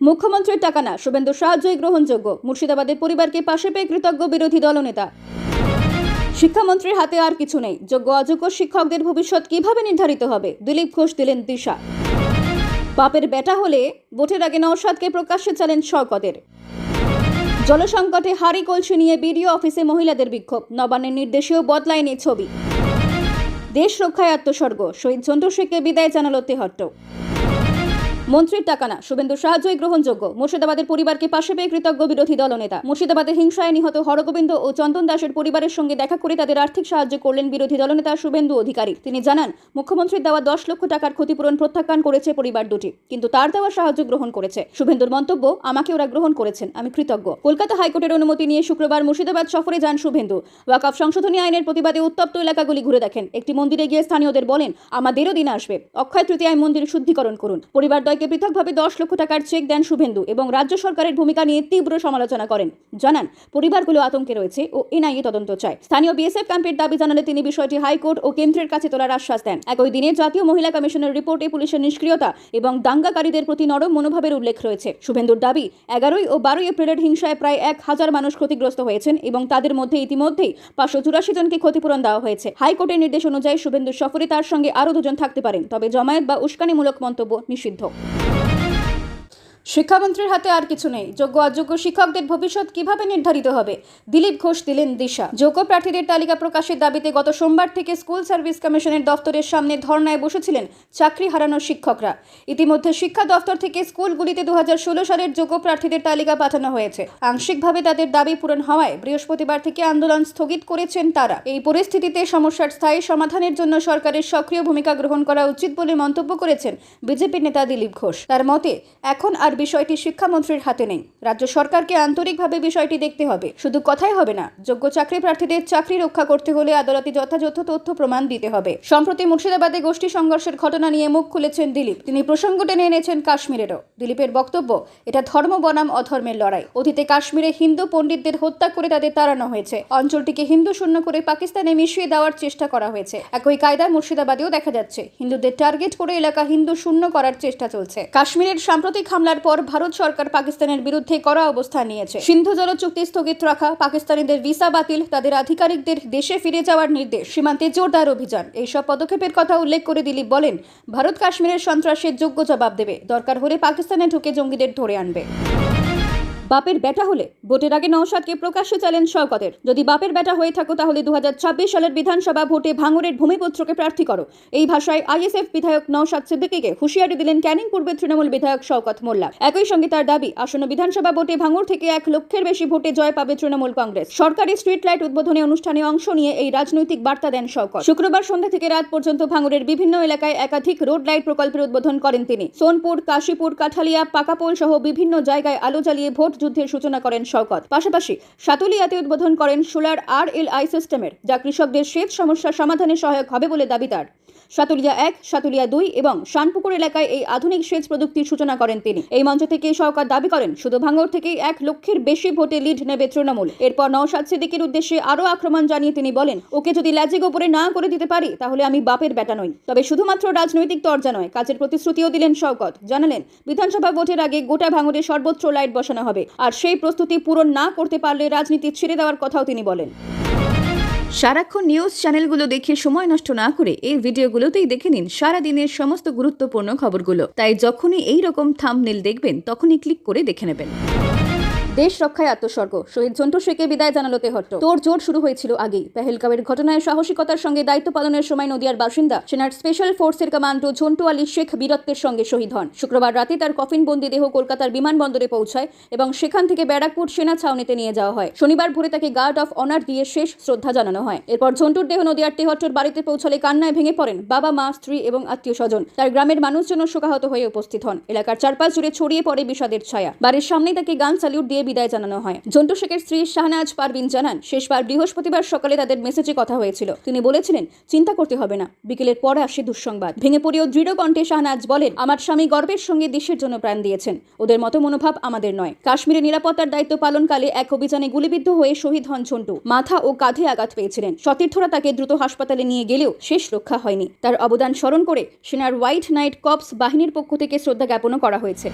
মুখ্যমন্ত্রীর টাকা না, শুভেন্দু সাহায্যই গ্রহণযোগ্য। মুর্শিদাবাদের পরিবারকে পাশে পেয়ে কৃতজ্ঞ বিরোধী দলনেতা। শিক্ষামন্ত্রীর হাতে আর কিছু নেই। যোগ্য অযোগ্য শিক্ষকদের ভবিষ্যৎ কীভাবে নির্ধারিত হবে? দিলীপ ঘোষ দিলেন দিশা। বাপের বেটা হলে ভোটের আগে নওশাদকে প্রকাশ্যে চালেন শওকতের। জলসংকটে হাড়ি কলসি নিয়ে বিডিও অফিসে মহিলাদের বিক্ষোভ। নবান্নের নির্দেশেও বদলায়নি ছবি। দেশ রক্ষায় আত্মস্বর্গ। শহীদ চন্দ্র শেখকে বিদায় জানালো তেহট্ট। মন্ত্রীর টাকা না। শুভেন্দু সাহায্যই গ্রহণযোগ্য। মুর্শিদাবাদের পরিবারকে পাশে পেয়ে কৃতজ্ঞ বিরোধী দলনেতা। মুর্শিদাবাদে হিংসায় নিহত হরগোবিন্দ ও চন্দন দাসের পরিবারের সঙ্গে দেখা করে তাদের আর্থিক সাহায্য করলেন বিরোধী দলনেতা শুভেন্দু অধিকারী। তিনি জানান, মুখ্যমন্ত্রীর দেওয়া দশ লক্ষ টাকার ক্ষতিপূরণ প্রত্যাখ্যান করেছে পরিবার দুটি, কিন্তু তার দেওয়া সাহায্য গ্রহণ করেছে। শুভেন্দুর মন্তব্য, আমাকে ওরা গ্রহণ করেছেন, আমি কৃতজ্ঞ। কলকাতা হাইকোর্টের অনুমতি নিয়ে শুক্রবার মুর্শিদাবাদ সফরে যান শুভেন্দু। ওয়াকফ সংশোধনী আইনের প্রতিবাদে উত্তপ্ত এলাকাগুলি ঘুরে দেখেন। একটি মন্দিরে গিয়ে স্থানীয়দের বলেন, আমাদেরও দিন আসবে। অক্ষয় তৃতীয়ায় মন্দির শুদ্ধিকরণ করুন। পরিবার দ্বয়কে পৃথকভাবে দশ লক্ষ টাকার চেক দেন শুভেন্দু এবং রাজ্য সরকারের ভূমিকা নিয়ে তীব্র সমালোচনা করেন। জানান, পরিবারগুলো আতঙ্কে রয়েছে ও এনআইএ তদন্ত চায়। স্থানীয় বিএসএফ ক্যাম্পের দাবি জানালে তিনি বিষয়টি হাইকোর্ট ও কেন্দ্রের কাছে তোলার আশ্বাস দেন। একই দিনে জাতীয় মহিলা কমিশনের রিপোর্টে পুলিশের নিষ্ক্রিয়তা এবং দাঙ্গাকারীদের প্রতি নরম মনোভাবের উল্লেখ রয়েছে। শুভেন্দুর দাবি, এগারোই ও বারোই এপ্রিলের হিংসায় প্রায় এক হাজার মানুষ ক্ষতিগ্রস্ত হয়েছেন এবং তাদের মধ্যে ইতিমধ্যেই পাঁচশো চুরাশি জনকে ক্ষতিপূরণ দেওয়া হয়েছে। হাইকোর্টের নির্দেশ অনুযায়ী শুভেন্দুর সফরে তার সঙ্গে আরও দুজন থাকতে পারেন, তবে জমায়েত বা উস্কানিমূলক মন্তব্য নিষিদ্ধ। 了。শিক্ষামন্ত্রীর হাতে আর কিছু নেই। যোগ্য অযোগ্য শিক্ষকদের ভবিষ্যৎ কীভাবে নির্ধারিত হবে? দিলীপ ঘোষ দিলেন দিশা। যোগ্য প্রার্থীদের তালিকা প্রকাশের দাবিতে গত সোমবার থেকে স্কুল সার্ভিস কমিশনের দফতরের সামনে ধর্নায় বসেছিলেন চাকরি হারানো শিক্ষকরা। ইতিমধ্যে শিক্ষা দফতর থেকে স্কুলগুলিতে দুহাজার ষোলো সালের যোগ্য প্রার্থীদের তালিকা পাঠানো হয়েছে। আংশিকভাবে তাদের দাবি পূরণ হওয়ায় বৃহস্পতিবার থেকে আন্দোলন স্থগিত করেছেন তারা। এই পরিস্থিতিতে সমস্যার স্থায়ী সমাধানের জন্য সরকারের সক্রিয় ভূমিকা গ্রহণ করা উচিত বলে মন্তব্য করেছেন বিজেপি নেতা দিলীপ ঘোষ। তার মতে, এখন আর বিষয়টি শিক্ষামন্ত্রীর হাতে নেই। রাজ্য সরকারকে আন্তরিকভাবে বিষয়টি দেখতে হবে। শুধু কথাই হবে না, যোগ্য চাকরি প্রার্থীদের চাকরি রক্ষা করতে হলে আদালতে যথাযথ তথ্য প্রমাণ দিতে হবে। সম্প্রতি মুর্শিদাবাদে গোষ্ঠী সংঘর্ষের ঘটনা নিয়ে মুখ খুলেছেন দিলীপ। তিনি প্রসঙ্গ টেনে এনেছেন কাশ্মীরেরও। দিলীপের বক্তব্য, এটা ধর্ম বনাম অধর্মের লড়াই। অতীতে কাশ্মীরে হিন্দু পণ্ডিতদের হত্যা করে তাদের তাড়ানো হয়েছে। অঞ্চলটিকে হিন্দু শূন্য করে পাকিস্তানে মিশিয়ে দেওয়ার চেষ্টা করা হয়েছে। একই কায়দায় মুর্শিদাবাদেও দেখা যাচ্ছে, হিন্দুদের টার্গেট করে এলাকা হিন্দু শূন্য করার চেষ্টা চলছে। কাশ্মীরের সাম্প্রতিক হামলার পর ভারত সরকার পাকিস্তানের বিরুদ্ধে কড়া অবস্থান নিয়েছে। সিন্ধু জল চুক্তি স্থগিত রাখা পাকিস্তানিদের ভিসা বাতিল, তাদের আধিকারিকদের দেশে ফিরে যাওয়ার নির্দেশ, সীমান্তে জোরদার অভিযান। এইসব পদক্ষেপের কথা উল্লেখ করে দিলীপ বলেন ভারত কাশ্মীরের সন্ত্রাসের যোগ্য জবাব দেবে। দরকার হলে পাকিস্তানে ঢুকে জঙ্গিদের ধরে আনবে। বাপের বেটা হলে ভোটের আগে নওশাদকে প্রকাশ্য চ্যালেঞ্জ শওকতের। যদি বাপের বেটা হয়ে থাকো তাহলে দুহাজার ছাব্বিশ সালের বিধানসভা ভোটে ভাঙড়ের ভূমিপুত্রকে প্রার্থী করো। এই ভাষায় আইএসএফ বিধায়ক নওশাদ সিদ্দিকীকে হুঁশিয়ারি দিলেন ক্যানিং পূর্বের তৃণমূল বিধায়ক শওকত মোল্লা। একই সঙ্গে তার দাবি, আসন্ন বিধানসভা ভোটে ভাঙড় থেকে এক লক্ষের বেশি ভোটে জয় পাবে তৃণমূল কংগ্রেস। সরকারি স্ট্রিট লাইট উদ্বোধনী অনুষ্ঠানে অংশ নিয়ে এই রাজনৈতিক বার্তা দেন শওকত। শুক্রবার সন্ধ্যা থেকে রাত পর্যন্ত ভাঙড়ের বিভিন্ন এলাকায় একাধিক রোড লাইট প্রকল্পের উদ্বোধন করেন তিনি। সোনপুর, কাশীপুর, কাঠালিয়া, পাকাপোল সহ বিভিন্ন জায়গায় আলো জ্বালিয়ে ভোট যুদ্ধের সূচনা করেন শওকত। পাশাপাশি সাতুলিয়াতে উদ্বোধন করেন সোলার আর এল আই সিস্টেমের, যা কৃষকদের সেচ সমস্যা সমাধানে সহায়ক হবে বলে দাবি তার। সাতুলিয়া এক, সাতুলিয়া দুই এবং শানপুকুর এলাকায় এই আধুনিক সেচ প্রযুক্তির সূচনা করেন তিনি। এই মঞ্চ থেকে সরকার দাবি করেন, শুধু ভাঙড় থেকেই এক লক্ষের বেশি ভোটে লিড নেবে তৃণমূল। এরপর নওশাদ সিদ্দিকের উদ্দেশ্যে আরও আক্রমণ জানিয়ে তিনি বলেন, ওকে যদি ল্যাজিক ওপরে না করে দিতে পারি, তাহলে আমি বাপের বেটা নই। তবে শুধুমাত্র রাজনৈতিক তর্জা নয়, কাজের প্রতিশ্রুতিও দিলেন শওকত। জানালেন, বিধানসভা ভোটের আগে গোটা ভাঙরে সর্বোচ্চ লাইট বসানো হবে। আর সেই প্রস্তুতি পূরণ না করতে পারলে রাজনীতি ছেড়ে দেওয়ার কথাও তিনি বলেন। সারাক্ষণ নিউজ চ্যানেলগুলো দেখে সময় নষ্ট না করে এই ভিডিওগুলোতেই দেখে নিন সারাদিনের সমস্ত গুরুত্বপূর্ণ খবরগুলো। তাই যখনই এই রকম থামনেল দেখবেন, তখনই ক্লিক করে দেখে নেবেন। দেশ রক্ষায় আত্মস্বর্গ। শহীদ ঝন্টু শেখে বিদায় জানালো তেহট্ট। তোর জোর শুরু হয়েছিল আগেই। পেহেলগাঁওয়ের ঘটনায় সাহসিকতার সঙ্গে দায়িত্ব পালনের সময় নদিয়ার বাসিন্দা, সেনার স্পেশাল ফোর্সের কমান্ডো ঝন্টু আলী শেখ বীরত্বের সঙ্গে শহীদ হন। শুক্রবার রাতে তার কফিনবন্দি দেহ কলকাতার বিমানবন্দরে পৌঁছায় এবং সেখান থেকে ব্যারাকপুর সেনা ছাউনিতে নিয়ে যাওয়া হয়। শনিবার ভোরে তাকে গার্ড অফ অনার দিয়ে শেষ শ্রদ্ধা জানানো হয়। এরপর ঝন্টুর দেহ নদিয়ার তেহট্টর বাড়িতে পৌঁছালে কান্নায় ভেঙে পড়েন বাবা, মা, স্ত্রী এবং আত্মীয় স্বজন তার গ্রামের মানুষজন শোকাহত হয়ে উপস্থিত হন। এলাকার চারপাশ জুড়ে ছড়িয়ে পড়ে বিষাদের ছায়া। বাড়ির সামনেই তাকে গান স্যালিউট দিয়ে বিদায় জানানো হয়। জন্টু শেখের স্ত্রী শাহনাজ পারবিন জানান, শেষবার বৃহস্পতিবার সকালে তাদের মেসেজে কথা হয়েছিল। তিনি বলেছিলেন, চিন্তা করতে হবে না। বিকেলের পরে আসে দুঃসংবাদ। ভেঙে পড়েও দৃঢ় কণ্ঠে শাহনাজ বলেন, আমার স্বামী গর্বের সঙ্গে দেশের জন্য প্রাণ দিয়েছেন। ওদের মতো মনোভাব আমাদের নয়। কাশ্মীরে নিরাপত্তার দায়িত্ব পালনকালে এক অভিযানে গুলিবিদ্ধ হয়ে শহীদ হন ঝন্টু মাথা ও কাঁধে আঘাত পেয়েছিলেন। সতীর্থরা তাকে দ্রুত হাসপাতালে নিয়ে গেলেও শেষ রক্ষা হয়নি। তার অবদান স্মরণ করে সেনার হোয়াইট নাইট কপস বাহিনীর পক্ষ থেকে শ্রদ্ধা জ্ঞাপনও করা হয়েছে।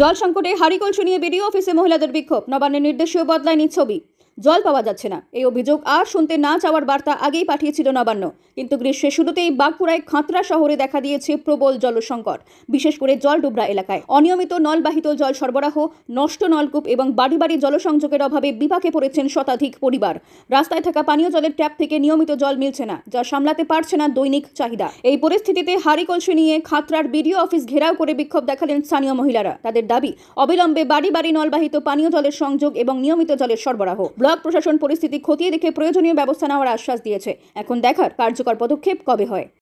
জল সংকটে হারিকল নিয়ে বিডিও অফিসে মহিলাদের বিক্ষোভ। নবান্নের নির্দেশীয় বদলায়নি ছবি। জল পাওয়া যাচ্ছে না। এই অভিযোগ আর শুনতে না চাওয়ার বার্তা আগেই পাঠিয়েছিল নবান্ন। কিন্তু গ্রীষ্মের শুরুতেই বাঁকুড়ায় খাতড়া শহরে দেখা দিয়েছে প্রবল জলসংকট, বিশেষ করে জলডুবরা এলাকায়। অনিয়মিত নলবাহিত জল সরবরাহ, নষ্ট নলকূপ এবং বাড়ি বাড়ি জলসংযোগের অভাবে বিপাকে পড়েছেন শতাধিক পরিবার। রাস্তায় থাকা পানীয় জলের ট্যাপ থেকে নিয়মিত জল মিলছে না, যা সামলাতে পারছে না দৈনিক চাহিদা। এই পরিস্থিতিতে হারিকলসি নিয়ে খাতড়ার বিডিও অফিস ঘেরাও করে বিক্ষোভ দেখালেন স্থানীয় মহিলারা। তাদের দাবি, অবিলম্বে বাড়ি বাড়ি নলবাহিত পানীয় জলের সংযোগ এবং নিয়মিত জলের সরবরাহ। ব্লক প্রশাসন পরিস্থিতি খতিয়ে দেখে প্রয়োজনীয় ব্যবস্থা নেওয়ার আশ্বাস দিয়েছে। এখন দেখার কার্যকর পদক্ষেপ কবে হয়?